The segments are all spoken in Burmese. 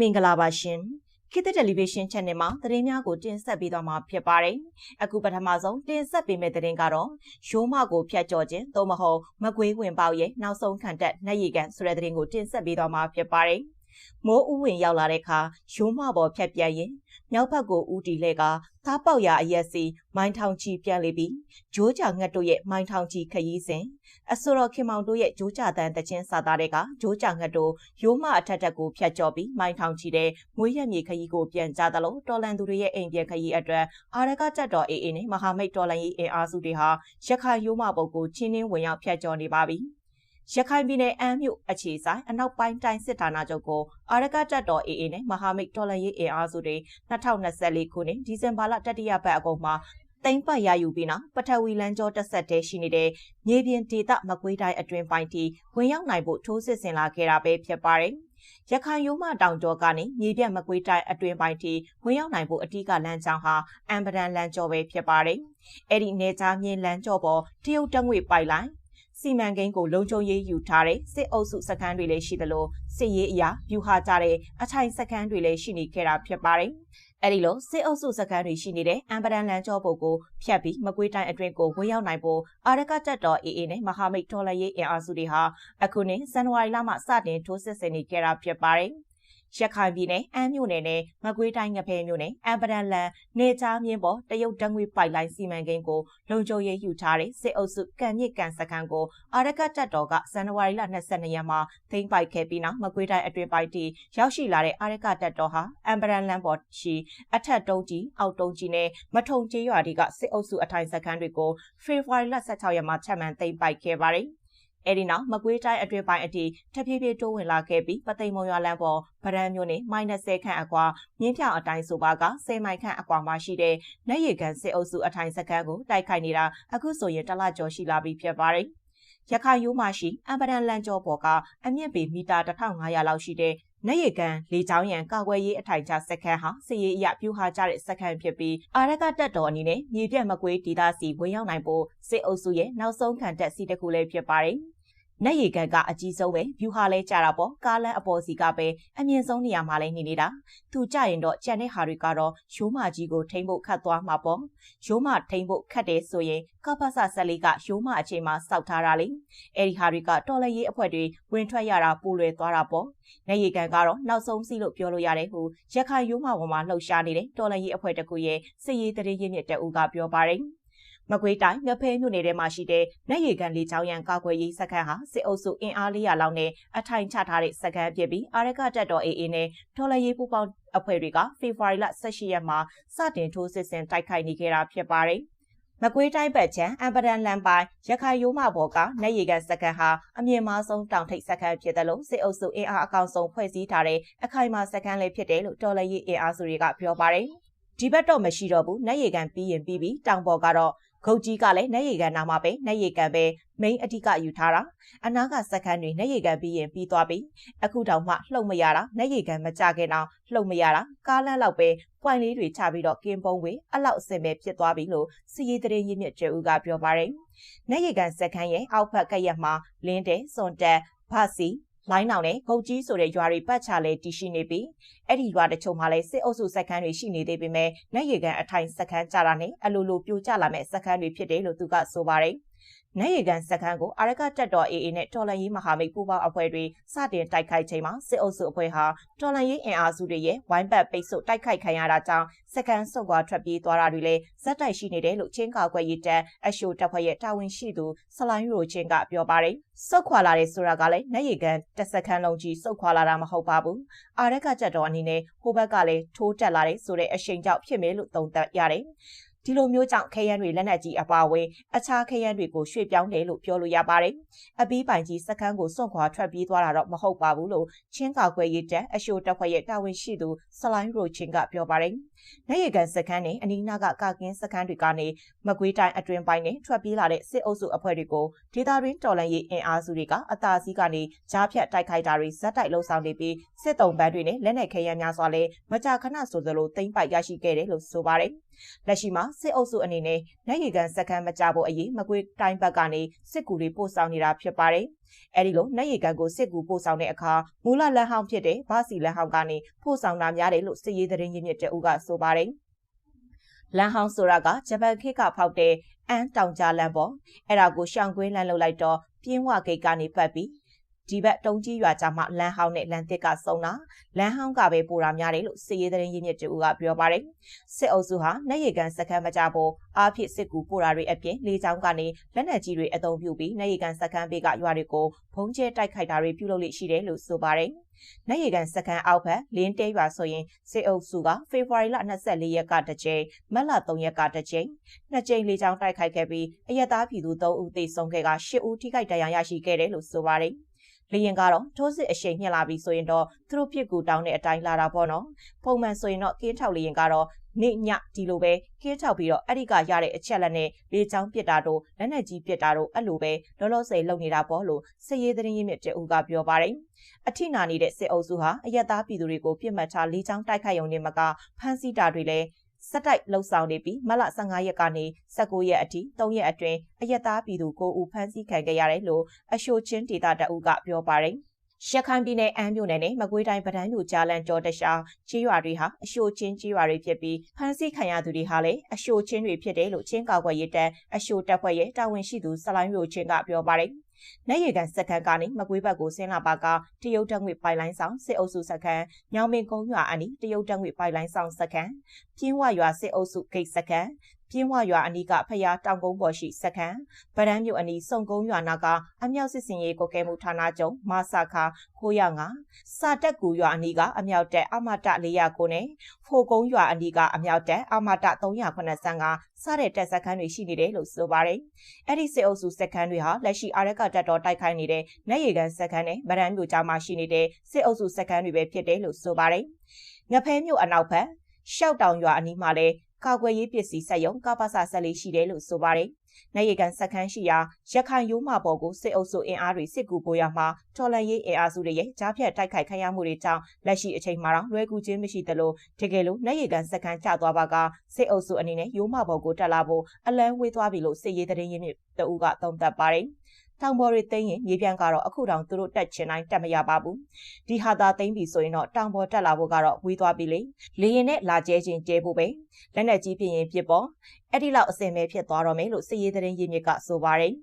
မင်္ဂလာပါရှင်ခေတ်သစ်တယ်လီဗေးရှင်း channel မှာသတင်းများကိုတင်ဆက်ပေးသွားမှာဖြစ်ပါတယ်။အခုပထမဆုံးတင်ဆက်ပေးမယ့်သတင်းကတော့ရိုးမကိုဖျက်ကျော်ခြင်းသို့မဟုတ်မကွေးဝင်ပေါရဲ့နောက်ဆုံးခံတက်နှက်ရည်ကန်ဆိုတဲ့သတင်းကိုတင်ဆက်ပေးသွားမှာဖြစ်ပါတယ်။ မိုးဥဝင်ရောက်လာတဲ့အခါရိုးမပေါ်ဖြတ်ပြက်ရင်မြောက်ဘက်ကိုဦးတီလဲကသားပေါက်ရအရက်စီမိုင်းထောင်ချီပြန်လေပြီးဂျိုးကြငတ်တို့ရဲ့မိုင်းထောင်ချီခရီးစဉ်အဆိုတော်ခင်မောင်တို့ရဲ့ဂျိုးကြတန်တချင်းစာသားတွေကဂျိုးကြငတ်တို့ရိုးမအထက်တက်ကိုဖြတ်ကျော်ပြီးမိုင်းထောင်ချီတဲ့မွေးရမြေခရီးကိုပြန်ကြသလိုတော်လန်သူတွေရဲ့အိမ်ပြန်ခရီးအတွက်အာရကတက်တော်အေးအေးနဲ့မဟာမိတ်တော်လန်ရေးအင်အားစုတွေဟာရခိုင်ရိုးမပုတ်ကိုချင်းနှင်းဝင်ရောက်ဖြတ်ကျော်နေပါပြီ။ ရခိုင်ပြည်နယ်အမ်းမြို့အခြေဆိုင်အနောက်ပိုင်းတိုင်းစစ်ဌာနချုပ်ကိုအာရကတပ်တော် AA နဲ့မဟာမိတ်တော်လှန်ရေးအင်အားစုတွေ2024ခုနှစ်ဒီဇင်ဘာလတတိယပတ်အကုန်မှာတိမ့်ပတ်ရယူပြီးနောက်ပထဝီလန်ကျောတက်ဆက်တဲ့ရှိနေတဲ့မြေပြင်ဒေသမကွေးတိုင်းအတွင်းပိုင်းထိဝင်ရောက်နိုင်ဖို့ထိုးစစ်ဆင်လာခဲ့တာပဲဖြစ်ပါတယ်။ရခိုင်ရိုးမတောင်ကျော်ကနေမြေပြတ်မကွေးတိုင်းအတွင်းပိုင်းထိဝင်ရောက်နိုင်ဖို့အ धिक လမ်းကြောင်းဟာအမ်ပဒန်လမ်းကျော်ပဲဖြစ်ပါတယ်။အဲ့ဒီနေချာမြင်းလမ်းကျော်ပေါ်တရုတ်တငွေပိုက်လိုင်း စီမံကိန်းကိုလုံခြုံရေးယူထားတဲ့စစ်အုပ်စုစခန်းတွေလည်းရှိသလိုစစ်ရေးအရာယူဟာကြတဲ့အထိုင်စခန်းတွေလည်းရှိနေခဲ့တာဖြစ်ပါတယ်။အဲဒီလိုစစ်အုပ်စုစခန်းတွေရှိနေတဲ့အမ်ပဒန်လန်ကျောပုတ်ကိုဖြတ်ပြီးမကွေးတိုင်းအတွင်းကိုဝင်ရောက်နိုင်ဖို့အာရကတက်တော် AA နဲ့မဟာမိတ်တော်လှန်ရေးအင်အားစုတွေဟာအခုနှစ်ဇန်နဝါရီလမှစတင်ထိုးစစ်ဆင်နေခဲ့တာဖြစ်ပါတယ်။ ရခိုင်ပြည်နယ်အမ်းမြို့နယ်နဲ့မကွေးတိုင်းငဖဲမြို့နယ်အမ်ပဒန်လန်နေချားမြင်းပေါ်တရုတ်တငွေပိုက်လိုင်းစီမံကိန်းကိုလုံခြုံရေးယူထားတဲ့စစ်အုပ်စုကံမြစ်ကန်စခန်းကိုအာရကတပ်တော်ကဇန်နဝါရီလ22ရက်မှာသိမ်းပိုက်ခဲ့ပြီးနောက်မကွေးတိုင်းအတွင်းပိုင်းတီရောက်ရှိလာတဲ့အာရကတပ်တော်ဟာအမ်ပဒန်လန်ပေါ်ရှိအထက်တုံးကြီးအောက်တုံးကြီးနဲ့မထုံကျေးရွာတွေကစစ်အုပ်စုအထိုင်စခန်းတွေကိုဖေဖော်ဝါရီလ16ရက်မှာချက်မှန်သိမ်းပိုက်ခဲ့ပါတယ်။ အဲဒီနောက်မကွေးတိုင်းအတွင်းပိုင်းအထိတဖြည်းဖြည်းတိုးဝင်လာခဲ့ပြီးပသိမ်မုံရွာလမ်းပေါ်ဗရန်မြို့နယ်မိုင်20ခန့်အကွာမြင်းဖြောင်အတိုင်းဆိုပါက10မိုင်ခန့်အကွာမှာရှိတဲ့လက်ရည်ကန်စစ်အုပ်စုအထိုင်စခန်းကိုတိုက်ခိုက်နေတာအခုဆိုရင်တလကျော်ရှိလာပြီဖြစ်ပါတယ် ရခိုင်ရိုးမရှိအမ်ပဒန်လန်ကျော်ပေါ်ကအမြင့်ပေမီတာ1500လောက်ရှိတဲ့နက်ရကန်လေချောင်းရံကာကွယ်ရေးအထိုင်ချစခန်းဟာစစ်ရေးအရပြူဟာကြတဲ့စခန်းဖြစ်ပြီးအာရကတက်တော်အနေနဲ့မြေပြတ်မကွေးဒေသစီဝင်ရောက်နိုင်ဖို့စစ်အုပ်စုရဲ့နောက်ဆုံးခံတက်စီတစ်ခုလည်းဖြစ်ပါတယ်။ နက်ရီကန်ကအကြီးဆုံးပဲဗျူဟာလဲကြတာပေါ့ကားလန်းအပေါ်စီကပဲအမြင့်ဆုံးနေရာမှာလဲနေနေတာသူကြရင်တော့ကြံတဲ့ဟာတွေကတော့ရိုးမကြီးကိုထိမ့်ဖို့ခတ်သွားမှာပေါ့ရိုးမထိမ့်ဖို့ခတ်တယ်ဆိုရင်ကပ္ပစဆက်လေးကရိုးမအချိန်မှာစောက်ထားတာလေအဲ့ဒီဟာတွေကတော်လည်းရေးအဖွဲ့တွေဝင်ထွက်ရတာပိုလွယ်သွားတာပေါ့နက်ရီကန်ကတော့နောက်ဆုံးစီးလို့ပြောလို့ရတယ်ဟုရခိုင်ရိုးမပေါ်မှာလှုပ်ရှားနေတဲ့တော်လည်းရေးအဖွဲ့တကူရဲ့စစ်ရေးတရေရင်းမြစ်တအူကပြောပါတယ် မကွေးတိုင်းငဖဲမြို့နယ်ထဲမှာရှိတဲ့လက်ရည်ကန်လေးချောင်းရံကာကွယ်ရေးစခန်းဟာစစ်အုပ်စုအင်အား400လောက်နဲ့အထိုင်ချထားတဲ့စခန်းဖြစ်ပြီးအာရကတက်တော် AA နဲ့ထော်လရေးပူပေါင်းအဖွဲ့တွေကဖေဖော်ဝါရီလ18ရက်မှာစတင်ထိုးစစ်ဆင်တိုက်ခိုက်နေခဲ့တာဖြစ်ပါတယ်။မကွေးတိုင်းပတ်ချံအမ်ပဒန်လန်ပိုင်းရခိုင်ရိုးမဘော်ကနေရီကန်စကန်ဟာအမြင့်မားဆုံးတောင်ထိပ်စကန်ဖြစ်တယ်လို့စစ်အုပ်စုအင်အားအကောင်ဆုံးဖွဲ့စည်းထားတဲ့အခိုင်အမာစကန်လေးဖြစ်တယ်လို့တော်လရေးအင်အားစုတွေကပြောပါတယ်။ဒီဘက်တော့မရှိတော့ဘူးနေရီကန်ပြီးရင်ပြီးပြီးတောင်ပေါ်ကတော့ ဂုတ်ကြီးကလည်းနေရီကန်နာမှာပဲနေရီကန်ပဲမိန်အဓိကယူထားတာအနာကစက္ကန့်တွေနေရီကန်ပြီးရင်ပြီးသွားပြီအခုတောင်မှလှုပ်မရတာနေရီကန်မကြခင်အောင်လှုပ်မရတာကားလန့်လောက်ပဲပွိုင်လေးတွေချပြီးတော့ကင်းပုံးဝေအလောက်အစင်ပဲဖြစ်သွားပြီလို့စီရီတရင်ရင်းမြစ်ကျူကပြောပါတယ်နေရီကန်စက္ကန့်ရဲ့အောက်ဖက်ကရက်မှာလင်းတဲ့စွန်တက်ဘာစီ လိုင်းနောင်နဲ့ဂုတ်ကြီးဆိုတဲ့ရွာတွေပတ်ချလဲတည်ရှိနေပြီးအဲ့ဒီရွာတချို့မှာလည်းစစ်အုပ်စုစက်ခန်းတွေရှိနေသေးပေမဲ့လက်ရည်ကန်အထိုင်စက်ခန်းကြတာနဲ့အလိုလိုပြိုကျလာမဲ့စက်ခန်းတွေဖြစ်တယ်လို့သူကဆိုပါတယ်။ နိုင်ရီကန်စခန်းကိုအာရကတက်တော် AA နဲ့တော်လန်ရေးမဟာမိတ်ပူးပေါင်းအဖွဲ့တွေစတင်တိုက်ခိုက်ချိန်မှာစစ်အုပ်စုအဖွဲ့ဟာတော်လန်ရေးအင်အားစုတွေရဲ့ဝိုင်းပတ်ပိတ်ဆို့တိုက်ခိုက်ခံရတာကြောင့်စခန်းဆုတ်ခွာထွက်ပြေးသွားတာတွေလည်းဇက်တိုက်ရှိနေတယ်လို့ချင်းကာကွယ်ရေးတပ်အရှိုတပ်ဖွဲ့ရဲ့တာဝန်ရှိသူဆလိုင်းရိုချင်းကပြောပါတယ်စုတ်ခွာလာတဲ့ဆိုတာကလည်းနိုင်ရီကန်တက်စခန်းလုံးကြီးစုတ်ခွာလာတာမဟုတ်ပါဘူးအာရကတက်တော်အနေနဲ့ဟိုဘက်ကလည်းထိုးတက်လာတဲ့ဆိုတဲ့အရှိန်ကြောင့်ဖြစ်မယ်လို့သုံးသပ်ရတယ် ဒီလိုမျိုးကြောင့်ခရမ်းတွေလက်နက်ကြီးအပါအဝင်အခြားခရမ်းတွေကိုရွှေ့ပြောင်းတယ်လို့ပြောလို့ရပါတယ်။အပီးပိုင်ကြီးစခန်းကိုစွန့်ခွာထွက်ပြေးသွားတာတော့မဟုတ်ပါဘူးလို့ချင်းကာကွယ်ရေးတပ်အရှိုတပ်ဖွဲ့ရဲ့တာဝန်ရှိသူဆလိုင်းရိုချင်းကပြောပါတယ်။နိုင်ရကန်စခန်းနဲ့အနီးနားကကာကင်းစခန်းတွေကနေမကွေးတိုင်းအတွင်ပိုင်းနဲ့ထွက်ပြေးလာတဲ့စစ်အုပ်စုအဖွဲ့တွေကိုဒေသတွင်းတော်လှန်ရေးအင်အားစုတွေကအသာစီးကနေကြားဖြတ်တိုက်ခိုက်တာတွေဇက်တိုက်လှုံ့ဆော်နေပြီးစစ်တုံးပန်းတွေနဲ့လက်နက်ခဲယမ်းများစွာလည်းမကြာခဏဆိုသလိုသိမ်းပိုက်ရရှိခဲ့တယ်လို့ဆိုပါတယ်။ လက်ရှိမှာစစ်အုပ်စုအနေနဲ့နိုင်ရီကန်စခန်းမကြဖို့အရေးမကွေးတိုင်းဘက်ကနေစစ်ကူတွေပို့ဆောင်နေတာဖြစ်ပါတယ်။အဲဒီလိုနိုင်ရီကန်ကိုစစ်ကူပို့ဆောင်တဲ့အခါမူလလန်ဟောင်းဖြစ်တဲ့ဗစီလန်ဟောင်းကနေပို့ဆောင်တာများတယ်လို့စစ်ရေးသတင်းရင်းမြစ်တအုပ်ကဆိုပါတယ်။လန်ဟောင်းဆိုတာကဂျပန်ခေတ်ကဖောက်တဲ့အန်းတောင်ကြားလမ်းပေါ့အဲ့ဒါကိုရှောင်ကွင်းလမ်းလုပ်လိုက်တော့ပြင်းဝဂိတ်ကနေပတ်ပြီး ဒီဘက်တုံကြီးရွာကြမှာလမ်းဟောင်းနဲ့လမ်းတစ်ကစုံတာလမ်းဟောင်းကပဲပိုတာများတယ်လို့စစ်ရေးသတင်းရင်းမြစ်တူကပြောပါတယ်စစ်အုပ်စုဟာနိုင်ရီကန်စခန်းမကြဖို့အားဖြင့်စစ်ကူပို့တာတွေအပြင်လေကြောင်းကနေလက်နက်ကြီးတွေအုံပြုပြီးနိုင်ရီကန်စခန်းဘေးကရွာတွေကိုဘုံကျဲတိုက်ခိုက်တာတွေပြုလုပ်လိရှိတယ်လို့ဆိုပါတယ်နိုင်ရီကန်စကန်အောက်ဘက်လင်းတဲရွာဆိုရင်စစ်အုပ်စုကဖေဖော်ဝါရီလ24ရက်ကတစ်ကြိမ်မတ်လ3ရက်ကတစ်ကြိမ်နှစ်ကြိမ်လေကြောင်းတိုက်ခိုက်ခဲ့ပြီးအရက်သားပြည်သူ3ဦးသေဆုံးခဲ့က10ဦးထိခိုက်ဒဏ်ရာရရှိခဲ့တယ်လို့ဆိုပါတယ်။ လေရင်ကတော့ထိုးစစ်အရှိန်မြင့်လာပြီဆိုရင်တော့သူတို့ပြစ်ကူတောင်းတဲ့အတိုင်းလာတာပေါ့နော်ပုံမှန်ဆိုရင်တော့ကင်းထောက်လေရင်ကတော့နေညဒီလိုပဲကင်းထောက်ပြီးတော့အဲ့ဒီကရတဲ့အချက်လက်နဲ့လေချောင်းပစ်တာတို့လက်နက်ကြီးပစ်တာတို့အဲ့လိုပဲလောလောဆယ်လုပ်နေတာပေါ့လို့စစ်ရေးသတင်းရင်းမြစ်တအူကပြောပါတယ်အထိနာနေတဲ့စစ်အုပ်စုဟာအယက်သားပြည်သူတွေကိုပြစ်မှတ်ထားလေချောင်းတိုက်ခိုက်ရုံနဲ့မကဖမ်းဆီးတာတွေလည်း စက်တိုက်လှုပ်ဆောင်နေပြီးမလ15ရက်ကနေ19ရက်အထိ3ရက်အတွင်းအယက်သားပြည်သူ9ဦးဖမ်းဆီးခံခဲ့ရတယ်လို့အရှိုချင်းဒေတာတအုပ်ကပြောပါတယ် ရခိုင်ပြည်နယ်အမ်းမြို့နယ်နဲ့မကွေးတိုင်းပဒန်းမြို့ကြားလန်ကျော်တခြားကြေးရွာတွေဟာအရှိုချင်းကြေးရွာတွေဖြစ်ပြီးဖမ်းဆီးခံရသူတွေဟာလည်းအရှိုချင်းတွေဖြစ်တယ်လို့ချင်းကာကွယ်ရေးတပ်အရှိုတပ်ဖွဲ့ရဲ့တာဝန်ရှိသူဆလိုင်းမျိုးချင်းကပြောပါတယ်။နိုင်ရီကန်စခန်းကနေမကွေးဘက်ကိုဆင်းလာပါကတရုတ်တက်ငွေပိုင်လိုင်းဆောင်စစ်အုပ်စုစခန်းညောင်မင်းကုန်းရွာအနီးတရုတ်တက်ငွေပိုင်လိုင်းဆောင်စခန်းပြင်းဝရွာစစ်အုပ်စုဂိတ်စခန်း ပြင်းဝရွာအနီးကဖျားတောင်ကုန်းပေါ်ရှိစခန်းဗရန်မြို့အနီးစုံကုန်းရွာနာကအမြောက်စစ်စင်ရေးကိုကဲမှုဌာနချုပ်မဆာခါခိုးရငါစာတက်ကူရွာအနီးကအမြောက်တက်အမတ409နဲ့ဖိုကုန်းရွာအနီးကအမြောက်တက်အမတ385စတဲ့တက်စခန်းတွေရှိနေတယ်လို့ဆိုပါတယ်။အဲ့ဒီစစ်အုပ်စုစခန်းတွေဟာလက်ရှိအာရကတက်တော်တိုက်ခိုက်နေတဲ့နိုင်ရီကန်စခန်းနဲ့ဗရန်မြို့ကြားမှာရှိနေတဲ့စစ်အုပ်စုစခန်းတွေပဲဖြစ်တယ်လို့ဆိုပါတယ်။ငဖဲမြို့အနောက်ဘက်ရှောက်တောင်ရွာအနီးမှာလည်း ကာကွယ်ရေးပစ္စည်းစက်ရုံကပ္ပစဆက်လေးရှိတယ်လို့ဆိုပါတယ်။နိုင်ရီကန်စခန်းရှိရာရခိုင်ရိုးမပေါ်ကိုစစ်အုပ်စုအင်အားတွေစစ်ကူပို့ရမှာတော်လန်ရေးအင်အားစုတွေရဲ့ကြားဖြတ်တိုက်ခိုက်ခံရမှုတွေကြောင့်လက်ရှိအချိန်မှာတော့လွယ်ကူခြင်းမရှိသလိုတကယ်လို့နိုင်ရီကန်စခန်းကျသွားပါကစစ်အုပ်စုအနေနဲ့ရိုးမပေါ်ကိုတက်လာဖို့အလန်းဝေးသွားပြီလို့စစ်ရေးသတင်းရင်းမြစ်တအူးကသုံးသပ်ပါတယ်။ တောင်ပေါ်တွေသိမ်းရင်မြေပြန့်ကတော့အခုတောင်သူတို့တက်ချင်တိုင်းတက်မရပါဘူးဒီဟာသာသိမ်းပြီဆိုရင်တော့တောင်ပေါ်တက်လာဖို့ကတော့ဝေးသွားပြီလေလေရင်နဲ့လာကျဲခြင်းကျဲဖို့ပဲလက်နက်ကြီးဖြစ်ရင်ဖြစ်ပေါ်အဲ့ဒီလောက်အစင်ပဲဖြစ်သွားတော့မယ်လို့စစ်ရေးသတင်းရင်းမြစ်ကဆိုပါတယ်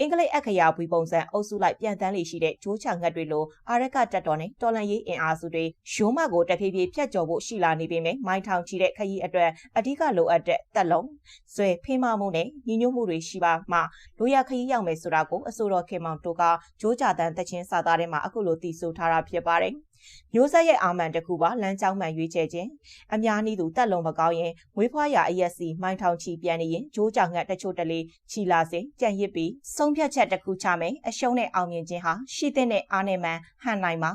အင်္ဂလိပ်အခရာဝီပုံစံအုပ်စုလိုက်ပြန်တန်းလေရှိတဲ့ဂျိုးချငတ်တွေလိုအာရကတက်တော်နဲ့တော်လန်ရေးအင်အားစုတွေရိုးမကိုတဖြည်းဖြည်းဖြတ်ကျော်ဖို့ရှိလာနေပေမဲ့မိုင်းထောင်ချီတဲ့ခရီးအတွက်အဓိကလိုအပ်တဲ့တက်လုံးဆွဲဖေးမမှုနဲ့ညီညွတ်မှုတွေရှိပါမှလိုရခရီးရောက်မယ်ဆိုတာကိုအစိုးရခေမောင်တိုကဂျိုးကြတန်းတချင်းစာသားထဲမှာအခုလိုတည်ဆိုထားတာဖြစ်ပါတယ်။မျိုးဆက်ရဲ့အာမန်တစ်ခုပါလမ်းကြောင်းမှန်ရွေးချယ်ခြင်းအများနည်းသူတက်လုံးမကောင်းရင်မွေးဖွားရာအရက်စီမိုင်းထောင်ချီပြန်နေရင်ဂျိုးကြောင်ငတ်တချို့တလေချီလာစဉ်ကြံရစ်ပြီးဆုံးဖြတ်ချက်တစ်ခုချမယ်အရှုံးနဲ့အောင်မြင်ခြင်းဟာရှိတဲ့နဲ့အားနဲ့မှန်ဟန်နိုင်မှာ